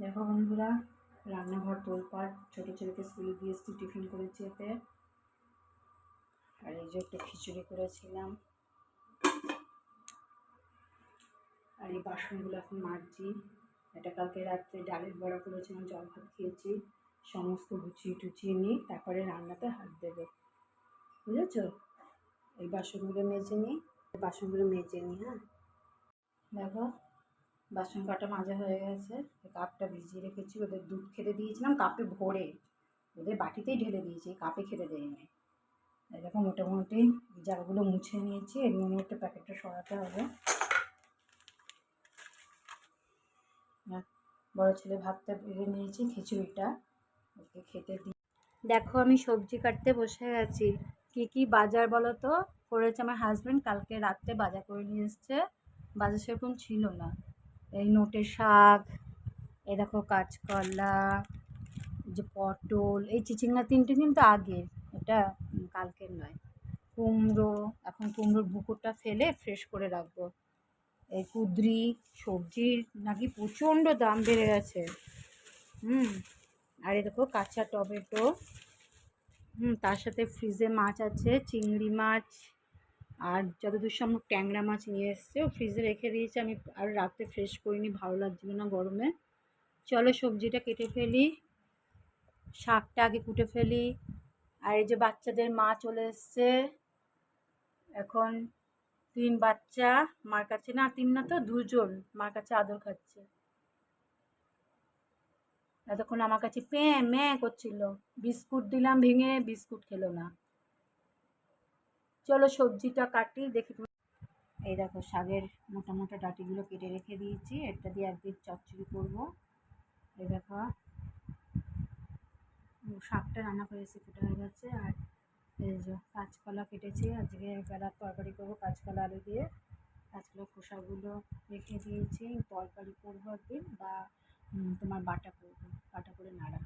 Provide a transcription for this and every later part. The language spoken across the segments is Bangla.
দেখো বন্ধুরা, রান্নাঘর তোলপাট, ছোটো ছেলেকে স্কুলে দিয়ে এসেছি, টিফিন করেছি এতে আর এই যে একটু খিচুড়ি করেছিলাম। আর এই বাসনগুলো এখন মাজছি। এটা কালকে রাত্রে ডালের বড়া করেছিলাম, জল ভাত খেয়েছি। সমস্ত গুছিয়ে টুচিয়ে নিই, তারপরে রান্নাতে হাত দেবে। বুঝেছ? এই বাসনগুলো মেজে নিই। বাসনগুলো মেজে নিই হ্যাঁ? দেখো বাসন কাটা মাজা হয়ে গেছে। কাপটা ভিজিয়ে রেখেছি, ওদের দুধ খেতে দিয়েছিলাম, কাপে ভরে ওদের বাটিতেই ঢেলে দিয়েছি কাপে খেতে দেয়নি। এরকম মোটামুটি জালগুলো মুছে নিয়েছি এর একটা প্যাকেটটা সরাতে হবে। আর বড় ছেলে ভাতটা বেড়ে নিয়েছি, খিচুড়িটা। ওকে খেতে দিই দেখো আমি সবজি কাটতে বসে গেছি কি কি বাজার বলো তো? করেছে আমার হাজব্যান্ড কালকে রাত্রে বাজার করে নিয়ে এসছে। বাজার সেরকম ছিল না। এই নোটের শাক, এই দেখো কাঁচকলা যে পটল, এই চিচিঙ্গা তিনটে কিন্তু আগের, এটা কালকের নয়। কুমড়ো, এখন কুমড়োর বুকুরটা ফেলে ফ্রেশ করে রাখব। এই কুদ্রি সবজির নাকি প্রচণ্ড দাম বেড়ে গেছে। হুম, আর এ দেখো কাঁচা টমেটো, হুম, তার সাথে ফ্রিজে মাছ আছে, চিংড়ি মাছ আর যতদূর সম্ভব ট্যাংরা মাছ নিয়ে এসছে। ও ফ্রিজে রেখে দিয়েছে। আমি আর রাত্রে ফ্রেশ করিনি, ভালো লাগছিল না গরমে। চলো সবজিটা কেটে ফেলি, শাকটা আগে কুটে ফেলি। আর এই যে বাচ্চাদের মা চলে এসছে। এখন তিন বাচ্চা, মার কাছে না, তিন না তো, দুজন মার কাছে আদর খাচ্ছে। এতক্ষণ আমার কাছে প্যাঁ ম্যাঁ করছিল। বিস্কুট দিলাম, ভেঙে বিস্কুট খেলো না। চলো সবজিটা কাটি, দেখি এই দেখো শাকের মোটা মোটা ডাটিগুলো কেটে রেখে দিয়েছি। এটা দিয়ে একদিন চচ্চড়ি করব। এই দেখো। শাকটা রান্না করেছি ফুটে হয়ে গেছে। আর এই যে কাঁচকলা কেটেছি। আজকে বেলার তরকারি করব কাঁচকলা আলু দিয়ে। কাঁচকলা খোসাগুলো রেখে দিয়েছি। তরকারি করব একদিন বা তোমার বাটা করব। বাটা করে নাড়া।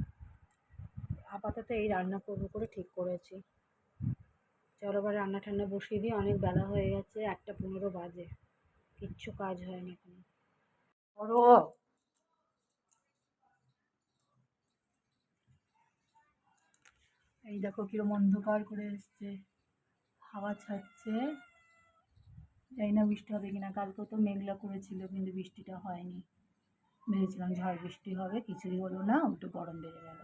আপাতত এই রান্না করব করে ঠিক করেছি। চলো এবার রান্না ঠান্না বসিয়ে দিই অনেক বেলা হয়ে গেছে একটা পনেরো বাজে। কিচ্ছু কাজ হয়নি এখনও। করো এই দেখো কিরম অন্ধকার করে এসছে হাওয়া ছাড়ছে। জানি না বৃষ্টি হবে কিনা কালকেও তো মেঘলা করেছিল কিন্তু বৃষ্টিটা হয়নি। ভেবেছিলাম ঝড় বৃষ্টি হবে কিছুই হলো না একটু গরম বেড়ে গেল।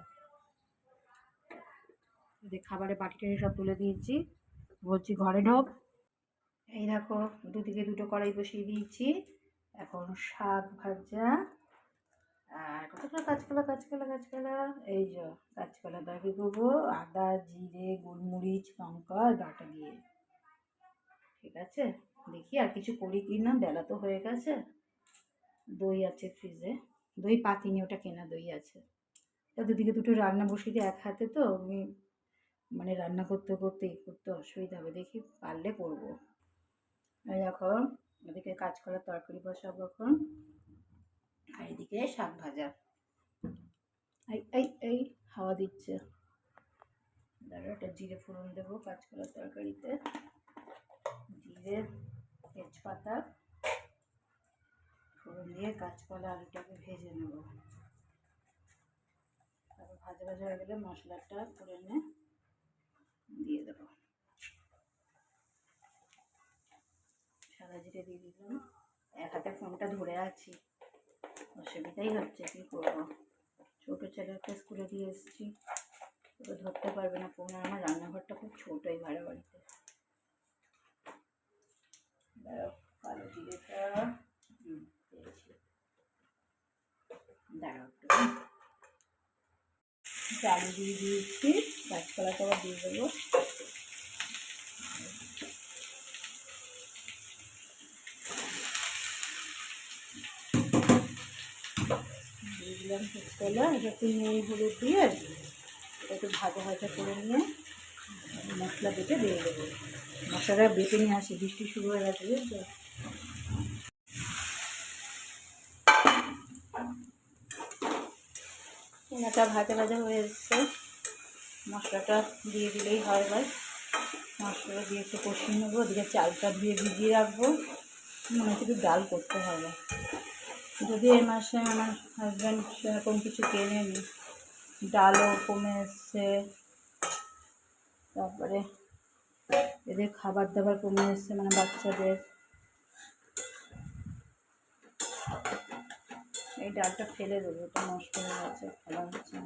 খাবারের বাটি সব তুলে দিয়েছি। বলছি ঘরে ঢোক। এই দেখো, দুদিকে দুটো কড়াই বসিয়ে দিয়েছি। এখন শাক ভাজা। আর কতটা কাঁচকলা কাঁচকলা কাঁচকলা এই যে কাঁচকলা তরকারি করব আদা, জিরে, গোলমরিচ, লঙ্কা বাটা দিয়ে। ঠিক আছে? দেখি আর কিছু করি কি না, বেলা তো হয়ে গেছে। দই আছে ফ্রিজে। দই পাতিনি, ওটা কেনা দই আছে। তা দুদিকে দুটো রান্না বসিয়ে এক হাতে তো, আমি মানে রান্না করতে করতে করতে অসুবিধা হবে, দেখি পারলে করব। দেখো, এদিকে কাঁচকলার তরকারি বসাবো এখন, আর এদিকে শাক ভাজা। এই এই এই, হাওয়া দিচ্ছে। দাঁড়া একটা জিরে ফোড়ন দেবো কাঁচকলার তরকারিতে। জিরে, তেজপাতা, ফোড়ন দিয়ে কাঁচকলা আলুটাকে ভেজে নেব। তারপর ভাজা ভাজা হয়ে গেলে মশলাটা করে এনে দিয়ে দেবো। সাদা জিরে দিয়ে দিলাম। এক হাতে ফোনটা ধরে আছি। অসুবিধাই হচ্ছে, কী করব? ছোটো ছেলেকে স্কুলে দিয়ে এসেছি। ওকে ধরতে পারবে না ফোন আমার রান্নাঘরটা খুব ছোটোই ভাড়া বাড়িতে। কালো জিরেটা দাঁড়াও একটু। আলু দিয়ে দিয়েছি। গাছপালাটা আবার দিয়ে দেবো। এটা একটু হলুদ দিয়ে ভাজা ভাজা করে নিয়ে মশলা বেটে দিয়ে দেবো। মশলাটা বেটে নিয়ে আসি, বৃষ্টি শুরু হয়ে গেছে এটা ভাজা ভাজা হয়ে এসছে। মশলাটা দিয়ে দিলেই হয় এবার। মশলাটা দিয়ে একটু কষিয়ে নেব, ওদিকে চালটা দিয়ে ভিজিয়ে রাখব। মনে একটু ডাল করতে হবে। যদি এই মাসে আমার হাজব্যান্ড সেরকম কিছু কেনেনি, ডালও কমে এসছে, তারপরে এদের খাবার দাবার কমে এসছে মানে বাচ্চাদের। এই ডালটা ফেলে দেবো, এটা নষ্ট হয়ে গেছে, ফেলা হচ্ছে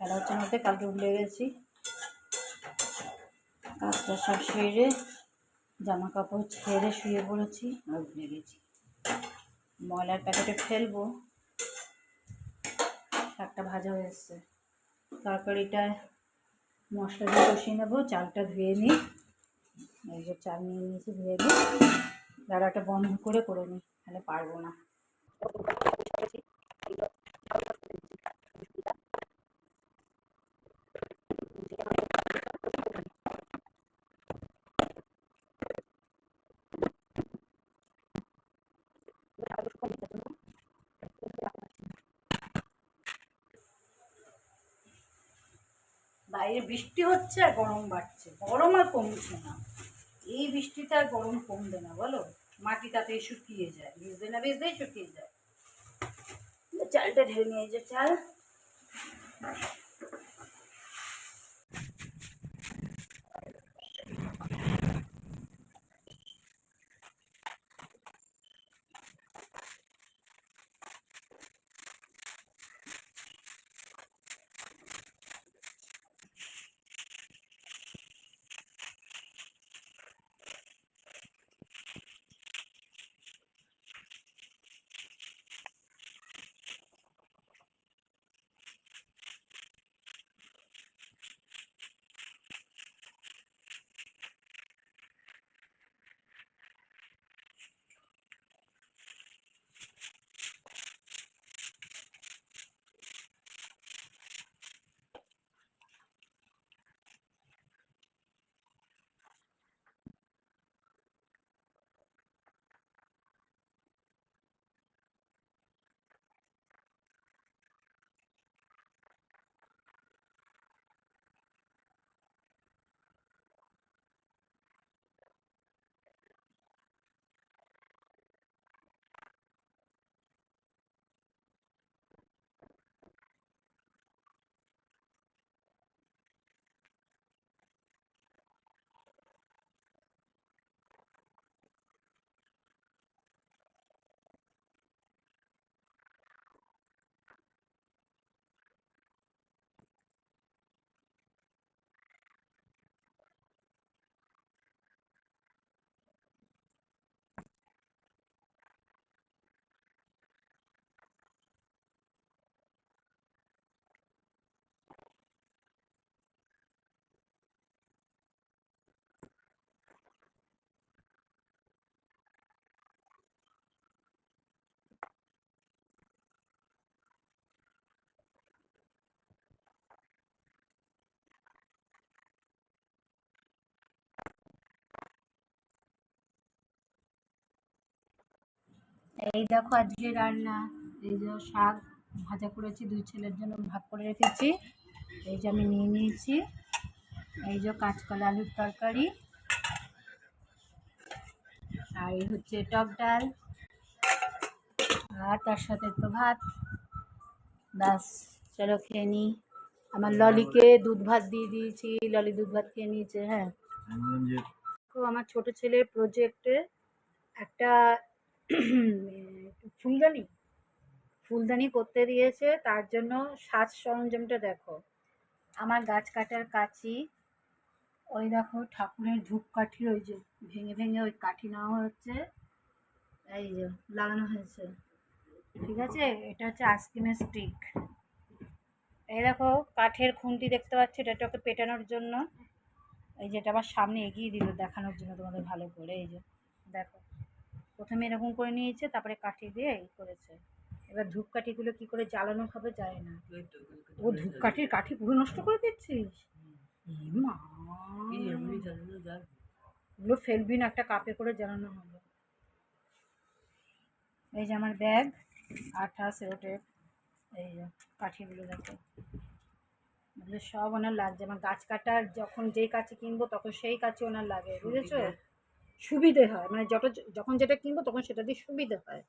ফেলা হচ্ছে না কালকে ভুলে গেছি। কাজটা সব সেরে জামা কাপড় ছেড়ে শুয়ে পড়েছি, আর ভুলে গেছি। ময়লার প্যাকেটে ফেলব। শাকটা ভাজা হয়ে এসছে। তরকারিটা মশলা দিয়ে কষিয়ে নেব, চালটা ধুয়ে নিই। এই যে চাল নিয়ে নিয়েছি, ধুয়ে নিই। রাড়াটা বন্ধ করে করে নিই তাহলে পারব না। বাইরে বৃষ্টি হচ্ছে আর গরম বাড়ছে, গরম আর কমছে না। এই বৃষ্টিতে আর গরম কমবে না, বলো? মাটি তাতে শুকিয়ে যায় ভিজতে না, ভিজতেই শুকিয়ে যায়। চালটা ঢেলে নিয়ে যে চাল। এই দেখো আজকে রান্না। এই যে শাক ভাজা করেছি দুই ছেলের জন্য ভাগ করে রেখেছি। এই যে আমি নিয়ে নিয়েছি। এই যে কাঁচকলা আলুর তরকারি। আর এই হচ্ছে টক ডাল। আর তার সাথে তো ভাত। ব্যাস চলো খেয়ে নিই। আমার ললিকে দুধ ভাত দিয়ে দিয়েছি। ললি দুধ ভাত খেয়ে নিয়েছে হ্যাঁ। আমার ছোট ছেলের প্রজেক্টে একটা ফুলদানি। ফুলদানি করতে দিয়েছে, তার জন্য সাজ সরঞ্জামটা দেখো। আমার গাছ কাটার কাঁচি, ওই দেখো ঠাকুরের ধূপকাঠি ওই যে ভেঙে ভেঙে ওই কাঠি নেওয়া হচ্ছে। এই যে লাগানো হয়েছে। ঠিক আছে? এটা হচ্ছে আইসক্রিমের স্টিক এই দেখো কাঠের খুন্তি দেখতে পাচ্ছি, এটা ওকে পেটানোর জন্য। এই যেটা আবার সামনে এগিয়ে দিল দেখানোর জন্য তোমাদের ভালো করে, এই যে দেখো। প্রথমে এরকম করে নিয়েছে তারপরে কাঠি দিয়ে এই করেছে। এবার ধূপকাঠিগুলো কি করে জ্বালানো হবে যায় না। ও ধূপকাঠির কাঠি পুরো নষ্ট করে দিচ্ছিস? ওগুলো ফেলবি না একটা কাপে করে জ্বালানো হবে। এই যে আমার ব্যাগ আঠা সেরোটেপ এই যে কাঠিগুলো দেখো। এগুলো সব ওনার লাগছে। আমার গাছ কাটার যখন যেই কাছে কিনবো তখন সেই কাছে ওনার লাগে বুঝেছ? সুবিধে হয়। মানে যত যখন যেটা কিনবো তখন সেটা দিয়ে সুবিধে হয়।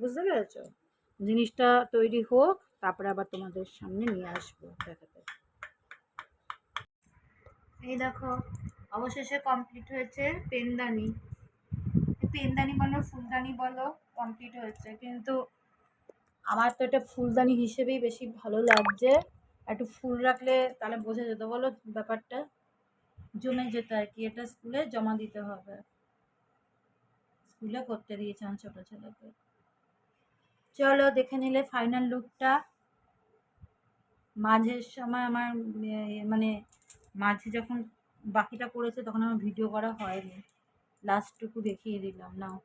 বুঝতে পেরেছ? জিনিসটা তৈরি হোক, তারপরে আবার তোমাদের সামনে নিয়ে আসব দেখাতে। এই দেখো, অবশেষে কমপ্লিট হয়েছে পেনদানি। পেনদানি বলো, ফুলদানি বলো কমপ্লিট হয়েছে। কিন্তু আমার তো এটা ফুলদানি হিসেবেই বেশি ভালো লাগছে। একটু ফুল রাখলে তাহলে বোঝা যেত। বলো ব্যাপারটা। জমে যেত আর কি। এটা স্কুলে জমা দিতে হবে। স্কুলে করতে দিয়েছে ছোট ছোটো ছেলেকে। চলো, দেখে নিলে ফাইনাল লুকটা মাঝের সময় আমার মানে মাঝে যখন বাকিটা করেছে তখন আমার ভিডিও করা হয়নি। লাস্টটুকু দেখিয়ে দিলাম, নাও।